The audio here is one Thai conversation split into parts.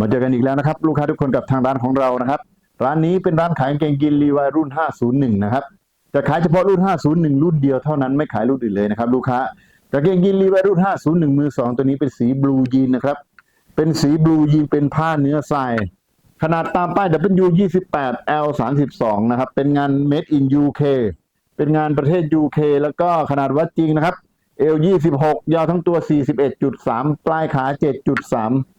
มาเจอกันอีกแล้วนะครับ ลูกค้าทุกคนกับทางร้านของเรานะครับ ร้านนี้เป็นร้านขายกางเกงยีนรีวายรุ่น 501 นะครับจะขายเฉพาะรุ่น 501 รุ่นเดียวเท่านั้นไม่ขายรุ่นอื่นเลยนะครับ ลูกค้ากางเกงยีนรีวายรุ่น 501 มือสองตัวนี้เป็นสีบลูยีนนะครับ เป็นสีบลูยีนเป็นผ้าเนื้อทราย ขนาดตามป้าย W 28 L 32นะครับ เป็นงาน Made in UK เป็นงานประเทศ UK แล้วก็ขนาดวัดจริงนะครับ L 26ยาวทั้งตัว 41.3 ปลายขา 7.3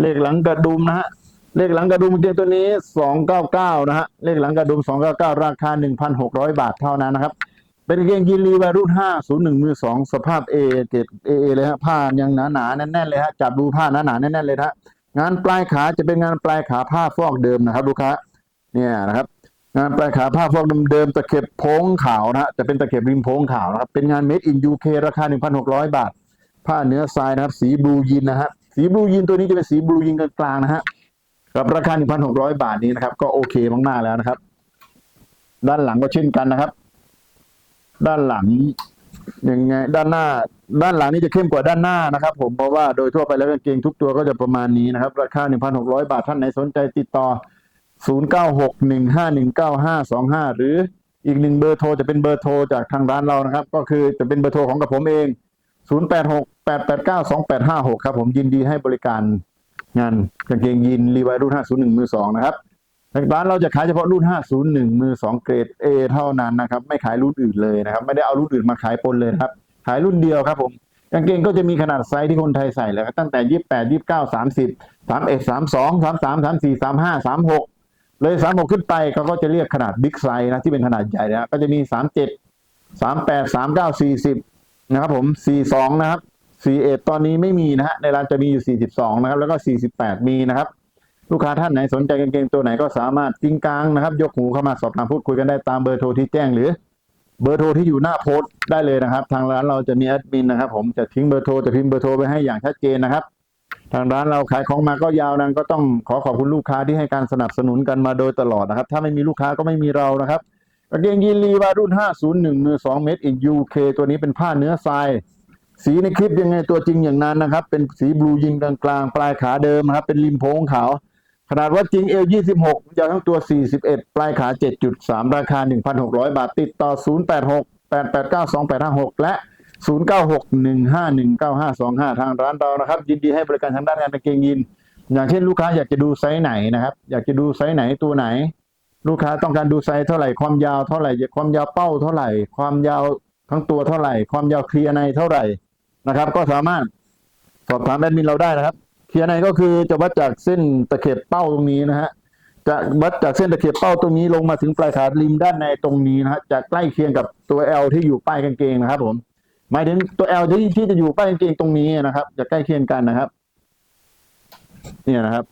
เลขหลังกระดุมนะฮะเลขหลังกระดุมเกงตัวนี้299นะฮะเลขหลังกระดุม299ราคา1,600บาทเท่านั้นนะครับ เป็นเกงยีนรีวารุ่น501มือ2สภาพ A เกรด A เลยฮะผ้ายังหนาหนาแน่นๆเลยฮะจับดูผ้าหนาหนาแน่นๆเลยฮะงานปลายขาจะเป็นงานปลายขาผ้าฟอกเดิมนะครับลูกค้าเนี่ยนะครับ งานปลายขาผ้าฟอกเดิมๆตะเข็บโพ้งขาวนะฮะจะเป็นตะเข็บริมโพ้งขาวนะครับเป็นงาน made in UK ราคา1,600บาท ผ้าเนื้อทรายนะครับ สีบลูยีนนะฮะ สีบลูยีนตัวนี้จะเป็นสีบลูยีนกลางๆนะฮะกับราคา 1,600 บาทนี้นะครับ ก็โอเคมากๆแล้วนะครับ ด้านหลังก็เช่นกันนะครับ ด้านหลังยังไงด้านหน้า ด้านหลังนี่จะเข้มกว่าด้านหน้านะครับ ผมเพราะว่าโดยทั่วไปแล้วกางเกงทุกตัวก็จะประมาณนี้นะครับ ราคา 1,600 บาทท่านไหนสนใจติดต่อ 0961519525 หรืออีกหนึ่งเบอร์โทรจะเป็นเบอร์โทรจากทางร้านเรานะครับ ก็คือจะเป็นเบอร์โทรของกับผมเอง 0868892856ครับ ผมยินดีให้บริการงานกางเกงยีนรีวายรุ่น501มือ2นะครับทางร้านเราจะขายเฉพาะรุ่น 501 มือ 2 เกรด A เท่านั้นนะครับ ไม่ขายรุ่นอื่นเลยนะครับ ไม่ได้เอารุ่นอื่นมาขายปนเลยครับ ขายรุ่นเดียวครับผม กางเกงก็จะมีขนาดไซส์ที่คนไทยใส่แล้วตั้งแต่ 28 29 30 31 32 33 34 35 36 เลย 36 ขึ้นไปเขาก็จะเรียกขนาดบิ๊กไซส์นะที่เป็นขนาดใหญ่นะก็จะมี 37 38 39 40 นะครับผม42นะครับ41ตอนนี้ไม่มีนะฮะในร้านจะมีอยู่ 42 นะครับ แล้วก็ 48 มีนะครับ ลูกค้าท่านไหนสนใจกางเกงตัวไหนก็สามารถกิ้งกลางนะครับ ยกหูเข้ามาสอบถามพูดคุยกันได้ตามเบอร์โทรที่แจ้งหรือเบอร์โทรที่อยู่หน้าโพสต์ได้เลยนะครับ ทางร้านเราจะมีแอดมินนะครับ ผมจะทิ้งเบอร์โทรจะพิมพ์เบอร์โทรไปให้อย่างชัดเจนนะครับ ทางร้านเราขายของมาก็ยาวนั้นก็ต้องขอขอบคุณลูกค้าที่ให้การสนับสนุนกันมาโดยตลอดนะครับ ถ้าไม่มีลูกค้าก็ไม่มีเรานะครับ กางเกงยีนรีวารุ่น 501 มือ 2 เมตรอิน UK ตัวนี้เป็นผ้าเนื้อทราย สีในคลิปยังไงตัวจริงอย่างนั้นนะครับ เป็นสีบลูยิงกลางๆ ปลายขาเดิมนะครับ เป็นริมโพงขาว ขนาดวัดจริงเอล26ยาวทั้งตัว 41 ปลายขา 7.3 ราคา 1,600 บาทติดต่อ 086 889 2856 และ 0961519525 ทางร้านเรานะครับ ยินดีให้บริการทางด้านงานกางเกงยีนอย่างเช่นลูกค้าอยากจะดูไซส์ไหนนะครับ อยากจะดูไซส์ไหนตัวไหน ลูกค้าต้องการดูไซส์เท่าไหร่ความยาวเท่าไหร่ ความยาวเป้าเท่าไหร่ ความยาวทั้งตัวเท่าไหร่ ความยาวเคลียร์ในเท่าไหร่นะครับ ก็สามารถสอบถามแอดมินเราได้นะครับเคลียร์ในก็คือจะวัดจากเส้นตะเข็บเป้าตรงนี้นะฮะจะวัดจากเส้นตะเข็บเป้าตรงนี้ลงมาถึงปลายขาริมด้านในตรงนี้นะฮะจะใกล้เคียงกับตัว L ที่อยู่ป้ายกางเกงนะครับ ผมหมายถึงตัว L ที่ที่จะอยู่ป้ายกางเกงตรงนี้นะครับ จะใกล้เคียงกันนะครับ เนี่ยนะครับ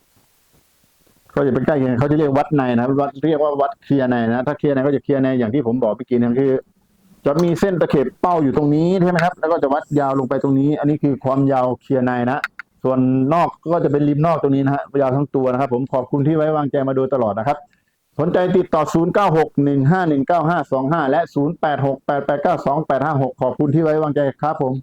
ก็จะเป็นใกล้เคียงเขาจะเรียกวัดในนะวัดเรียกว่าวัดเคลียในนะ ถ้าเคลียในก็จะเคลียในอย่างที่ผมบอกเมื่อกี้นคือจะมีเส้นตะเข็บเป้าอยู่ตรงนี้ใช่ไหมครับ แล้วก็จะวัดยาวลงไปตรงนี้ อันนี้คือความยาวเคลียในนะ ส่วนนอกก็จะเป็นริมนอกตรงนี้นะฮะยาวทั้งตัวนะครับ ผมขอบคุณที่ไว้วางใจมาโดยตลอดนะครับ สนใจติดต่อ 0961519525 และ 0868892856 ขอบคุณที่ไว้วางใจครับผม